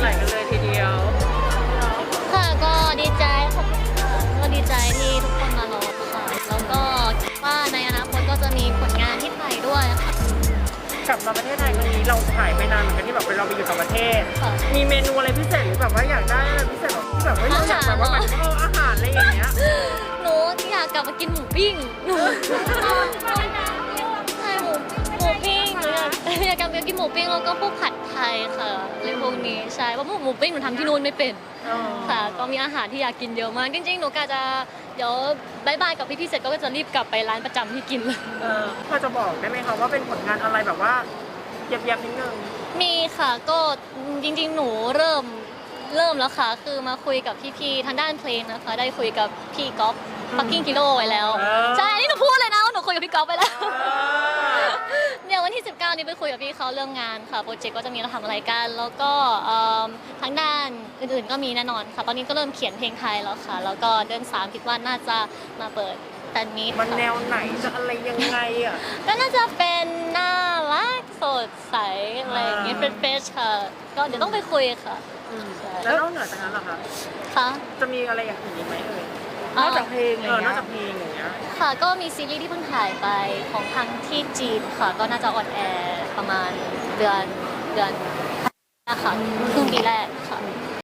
ไหลกันเลยทีเดียว ค่ะก็ดีใจค่ะก็ดีใจที่ทุกคนมารอค่ะแล้วก็ว่าในอนาคตก็จะมีผลงานที่ไทยด้วยค่ะกลับมาประเทศไทยครั้งนี้เราถ่ายไปนานเหมือนกันที่แบบเราไปอยู่ต่างประเทศมีเมนูอะไรพิเศษหรือแบบว่าอยากได้อะไรพิเศษแบบที่แบบว่าเราอยากแบบว่าแบบเอออาหารอะไรอย่างเงี้ย หนูอยากกลับมากินหมูปิ้งหนู อยากกลับมากินหมูปิ้งแล้วก็พวกผัดไทยค่ะอะไรพวกนี้ใช่เพราะหมูปิ้งหนูทำที่นู่นไม่เป็นค่ะก็มีอาหารที่อยากกินเยอะมากจริง ๆ หนูกะจะเดี๋ยวบายบายกับพี่ๆเสร็จก็จะรีบกลับไปร้านประจำที่กินเลยเออพอจะบอกได้ไหมคะว่าเป็นผลงานอะไรแบบว่าเยียบๆนิดนึงมีค่ะก็จริง ๆ หนูเริ่มเริ่มแล้วค่ะ คือมาคุยกับพี่ๆทางด้านเพลงนะคะ ได้คุยกับพี่ก๊อฟฟักกิ้งกิโลไว้แล้วเออใช่ อันนี้หนูพูดเลยนะว่าหนูคุยกับพี่ก๊อฟไปแล้วเออเดี๋ ยววันที่19นี้ไปคุยกับพี่เขาเรื่องงานค่ะโปรเจกต์ก็จะมีเราทำอะไรกัน แล้วก็เอิ่มทางด้านอื่นๆก็มีแน่นอนค่ะ ตอนนี้ก็เริ่มเขียนเพลงไทยแล้วค่ะ แล้วก็เดือนสามคิดว่าน่าจะมาเปิดแฟนมีตมันค่ะแนวไหนจะอะไรยังไงอะ ก็น่าจะเป็นน่ารักสดใสอะไรอย่างงี้อ่า เป็นเฟชค่ะ ก็เดี๋ยวต้องไปคุยค่ะใช่แล้วนอกเหนือจากนั้นล่ะคะ ค่ะ จะมีอะไรอย่างอื่นอีกไหมเอ่ยอ๋ นออกจากเพลงเออนอกจากเพลงอย่างเงี้ยค่ะก็มีซีรีส์ที่เพิ่งถ่ายไปของทางที่จีนค่ะ ก็น่าจะออนแอร์ประมาณเดือนเดือนค่ะครึ่งปีแรก